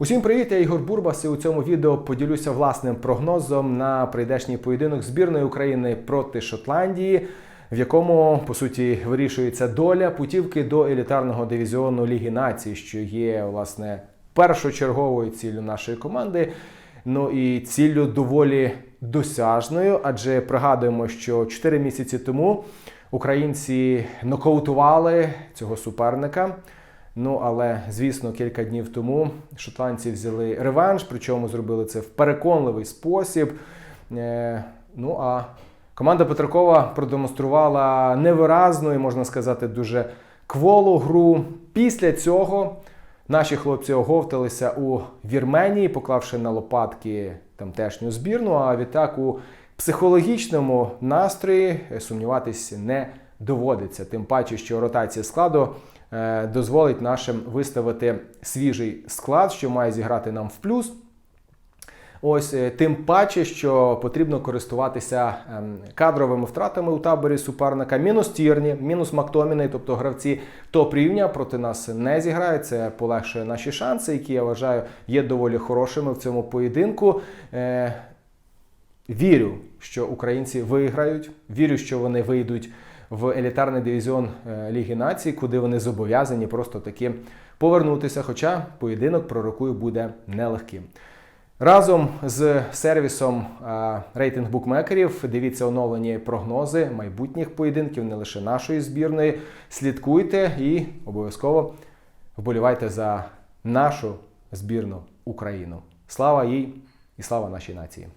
Усім привіт, я Ігор Бурбас. І у цьому відео поділюся власним прогнозом на прийдешній поєдинок збірної України проти Шотландії, в якому по суті вирішується доля путівки до елітарного дивізіону Ліги Націй, що є власне першочерговою ціллю нашої команди. Ну і ціллю доволі досяжною, адже пригадуємо, що 4 місяці тому українці нокаутували цього суперника. Ну, але звісно, кілька днів тому шотландці взяли реванш, причому зробили це в переконливий спосіб. Е, ну а команда Петракова продемонструвала невиразну і, можна сказати, дуже кволу гру. Після цього наші хлопці оговталися у Вірменії, поклавши на лопатки тамтешню збірну. А відтак у психологічному настрої сумніватись не доводиться. Тим паче, що ротація складу е, дозволить нашим виставити свіжий склад, що має зіграти нам в плюс. Ось е, тим паче, що потрібно користуватися ем, кадровими втратами у таборі суперника. Мінус Тірні, мінус Мактоміни, тобто гравці топ рівня проти нас не зіграють. Це полегшує наші шанси, які я вважаю є доволі хорошими в цьому поєдинку. Е, Вірю, що українці виграють. Вірю, що вони вийдуть в елітарний дивізіон е, Ліги Націй, куди вони зобов'язані просто таки повернутися. Хоча поєдинок пророкую буде нелегким. Разом з сервісом е, рейтинг букмекерів дивіться оновлені прогнози майбутніх поєдинків, не лише нашої збірної. Слідкуйте і обов'язково вболівайте за нашу збірну Україну. Слава їй і слава нашій нації!